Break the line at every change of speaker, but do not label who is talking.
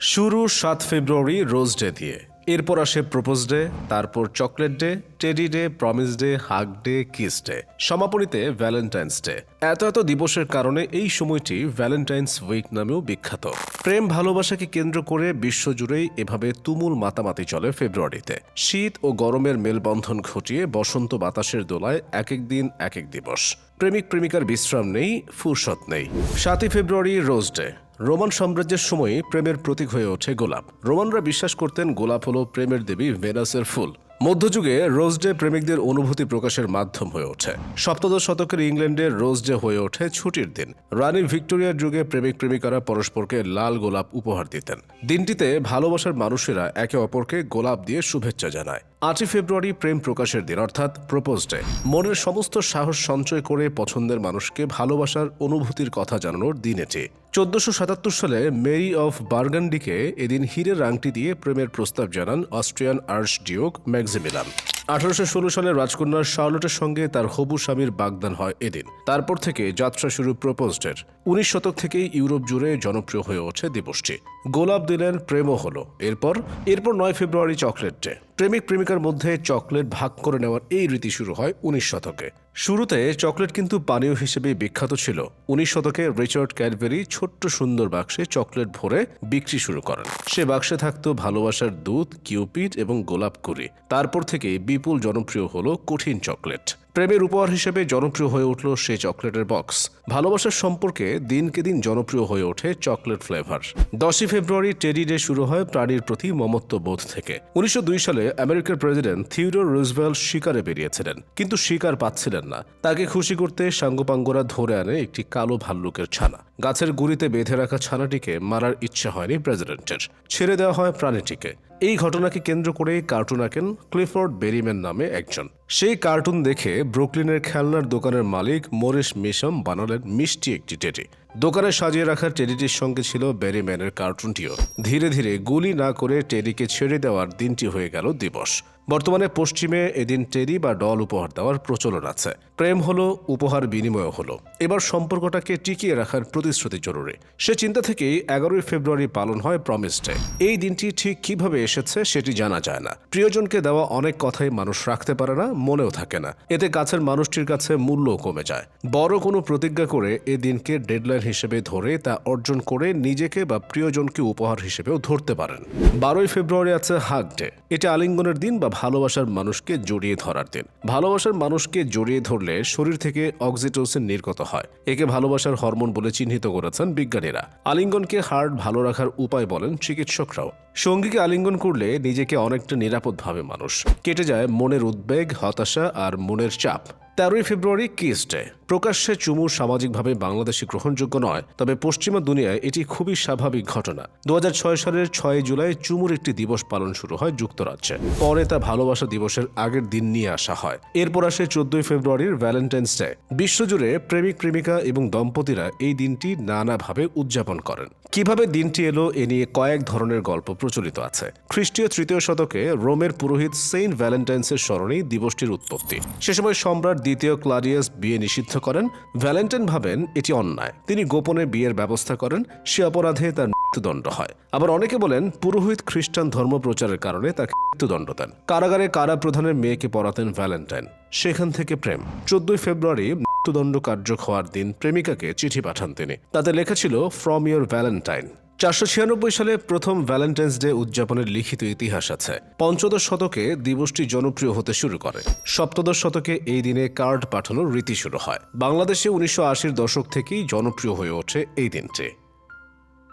শুরু সাত ফেব্রুয়ারি rose day দিয়ে। এরপর আসে প্রপোজ ডে, তারপর chocolate day, teddy day, promise day, hug day, kiss day. সমাপনীতে Valentine's day. এত এত দিবসের কারণে এই সময়টি ভ্যালেন্টাইন্স উইক নামেও বিখ্যাত। প্রেম ভালোবাসাকে কেন্দ্র করে বিশ্বজুড়েই এভাবে তুমুল মাতামাতি চলে ফেব্রুয়ারিতে। শীত ও গরমের মেলবন্ধন ঘটিয়ে বসন্ত বাতাসের দোলায় এক এক দিন, এক এক দিবস। প্রেমিক প্রেমিকার বিশ্রাম নেই, ফুরসত নেই। সাতই ফেব্রুয়ারি রোজ ডে। রোমান সাম্রাজ্যের সময় প্রেমের প্রতীক হয়ে ওঠে গোলাপ। রোমানরা বিশ্বাস করতেন গোলাপ হলো প্রেমের দেবী ভেনাসের ফুল। মধ্যযুগে রোজ ডে প্রেমিকদের অনুভূতি প্রকাশের মাধ্যম হয়ে ওঠে। সপ্তদশ শতকের ইংল্যান্ডে রোজ ডে হয়ে ওঠে ছুটির দিন। রানী ভিক্টোরিয়ার যুগে প্রেমিক প্রেমিকারা পরস্পরকে লাল গোলাপ উপহার দিতেন। দিনটিতে ভালোবাসার মানুষেরা একে অপরকে গোলাপ দিয়ে শুভেচ্ছা জানায়। আটই ফেব্রুয়ারি প্রেম প্রকাশের দিন, অর্থাৎ প্রপোজ ডে। মনের সমস্ত সাহস সঞ্চয় করে পছন্দের মানুষকে ভালোবাসার অনুভূতির কথা জানানোর দিন এটি। চোদ্দশো সাতাত্তর সালে মেরি অফ বার্গান্ডিকে এদিন হীরের আংটি দিয়ে প্রেমের প্রস্তাব জানান অস্ট্রিয়ান আর্চ ডিওক ম্যাক্সিমিলান। আঠারোশো ষোলো সালে রাজকন্যা শার্লটের সঙ্গে তার হবু স্বামীর বাগদান হয় এদিন। তারপর থেকে যাত্রা শুরু প্রপোজডের উনিশ শতক থেকেই ইউরোপ জুড়ে জনপ্রিয় হয়ে ওঠে দিবসটি। গোলাপ দিলেন, প্রেমও হলো। এরপর এরপর নয় ফেব্রুয়ারি চকলেট। ডে প্রেমিক, প্রেমিকার মধ্যে চকলেট ভাগ করে নেওয়ার এই রীতি শুরু হয় উনিশ শতকে। শুরুতে চকলেট কিন্তু পানীয় হিসেবে বিখ্যাত ছিল। উনিশ শতকে রিচার্ড ক্যাডবেরি ছোট্ট সুন্দর বাক্সে চকলেট ভরে বিক্রি শুরু করেন। সে বাক্সে থাকত ভালোবাসার দুধ, কিউপিড এবং গোলাপ কুড়ি। তারপর থেকে বিপুল জনপ্রিয় হলো কঠিন চকলেট। প্রেমের উপহার হিসেবে জনপ্রিয় হয়ে উঠল সে চকলেটের বক্স। ভালোবাসার সম্পর্কে দিনকে দিন জনপ্রিয় হয়ে ওঠে চকলেট ফ্লেভার। দশই ফেব্রুয়ারি টেডি ডে শুরু হয় প্রাণীর প্রতি মমত্ব বোধ থেকে। উনিশশো দুই সালে আমেরিকার প্রেসিডেন্ট থিওডোর রুজভেল শিকারে বেরিয়েছিলেন, কিন্তু শিকার পাচ্ছিলেন না। তাকে খুশি করতে সাঙ্গপাঙ্গরা ধরে আনে একটি কালো ভাল্লুকের ছানা। গাছের গুড়িতে বেঁধে রাখা ছানাটিকে মারার ইচ্ছে হয়নি প্রেসিডেন্টের। ছেড়ে দেওয়া হয় প্রাণীটিকে। এই ঘটনাকে কেন্দ্র করে কার্টুন আঁকেন ক্লিফোর্ড বেরিম্যান নামে একজন। সেই কার্টুন দেখে ব্রুকলিনের খেলনার দোকানের মালিক মোরিস মিশম বানালেন মিষ্টি একটি টেডি। দোকানে সাজিয়ে রাখা টেডিটির সঙ্গে ছিল বেরিম্যানের কার্টুনটিও। ধীরে ধীরে গুলি না করে টেডিকে ছেড়ে দেওয়ার দিনটি হয়ে গেল দিবস। বর্তমানে পশ্চিমে এদিন টেডি বা ডল উপহার দেওয়ার প্রচলন আছে। প্রেম হলো, উপহার বিনিময় হলো। এবার সম্পর্কটাকে টিকিয়ে রাখার প্রতিশ্রুতি জরুরি। সে চিন্তা থেকেই এগারোই ফেব্রুয়ারি পালন হয় প্রমিস ডে। এই দিনটি ঠিক কীভাবে এসেছে সেটি জানা যায় না। প্রিয়জনকে দেওয়া অনেক কথাই মানুষ রাখতে পারে না, মনেও থাকে না। এতে কাছের মানুষটির কাছে মূল্যও কমে যায়। বড় কোনো প্রতিজ্ঞা করে এ দিনকে ডেডলাইন হিসেবে ধরে তা অর্জন করে নিজেকে বা প্রিয়জনকে উপহার হিসেবেও ধরতে পারেন। বারোই ফেব্রুয়ারি আছে হাগ ডে। এটা আলিঙ্গনের দিন বা ভালোবাসার মানুষকে জড়িয়ে ধরার দিন। ভালোবাসার মানুষকে জড়িয়ে ধরলে শরীর থেকে অক্সিটোসিন নির্গত হয়। একে ভালোবাসার হরমোন বলে চিহ্নিত করেছেন বিজ্ঞানীরা। আলিঙ্গনকে হার্ট ভালো রাখার উপায় বলেন চিকিৎসকরাও। সঙ্গীকে আলিঙ্গন করলে নিজেকে অনেকটা নিরাপদ ভাবে মানুষ। কেটে যায় মনের উদ্বেগ, হতাশা আর মনের চাপ। তেরোই ফেব্রুয়ারি কিস ডে। প্রকাশ্যে চুমু সামাজিকভাবে বাংলাদেশে গ্রহণযোগ্য নয়, তবে পশ্চিমা দুনিয়ায় এটি খুবই স্বাভাবিক ঘটনা। দু হাজার ছয় সালের ছয় জুলাই চুমুর একটি দিবস পালন শুরু হয় যুক্তরাজ্যে। পরে তা ভালোবাসা দিবসের আগের দিন নিয়ে আসা হয়। এরপর আসে চোদ্দই ফেব্রুয়ারির ভ্যালেন্টাইন্স ডে। বিশ্বজুড়ে প্রেমিক প্রেমিকা এবং দম্পতিরা এই দিনটি নানাভাবে উদযাপন করেন। কীভাবে দিনটি এলো, এ নিয়ে কয়েক ধরনের গল্প প্রচলিত আছে। খ্রিস্টীয় তৃতীয় শতকে রোমের পুরোহিত সেইন্ট ভ্যালেন্টাইন্সের স্মরণেই দিবসটির উৎপত্তি। সে সময় সম্রাট দ্বিতীয় ক্লাডিয়াস বিয়ে নিষিদ্ধ করেন, ভ্যালেন্টাইন ভাবেন এটি অন্যায়? তিনি গোপনে বিয়ের ব্যবস্থা করেন, সে অপরাধে তার মৃত্যুদণ্ড হয়। আবার অনেকে বলেন, পুরোহিত খ্রিস্টান ধর্ম প্রচারের কারণে তাকে মৃত্যুদণ্ড দেন। কারাগারে কারা প্রধানের মেয়েকে পড়াতেন ভ্যালেন্টাইন? সেখান থেকে প্রেম। চোদ্দই ফেব্রুয়ারি মৃত্যুদণ্ড কার্যক হওয়ার দিন প্রেমিকাকে চিঠি পাঠান তিনি। তাতে লেখা ছিল, ফ্রম ইয়োর ভ্যালেন্টাইন। চারশো ছিয়ানব্বই সালে প্রথম ভ্যালেন্টাইন্স ডে উদযাপনের লিখিত ইতিহাস আছে। পঞ্চদশ শতকে দিবসটি জনপ্রিয় হতে শুরু করে। সপ্তদশ শতকে এই দিনে কার্ড পাঠানোর রীতি শুরু হয়। বাংলাদেশে উনিশশো দশক থেকেই জনপ্রিয় হয়ে ওঠে এই দিনটি।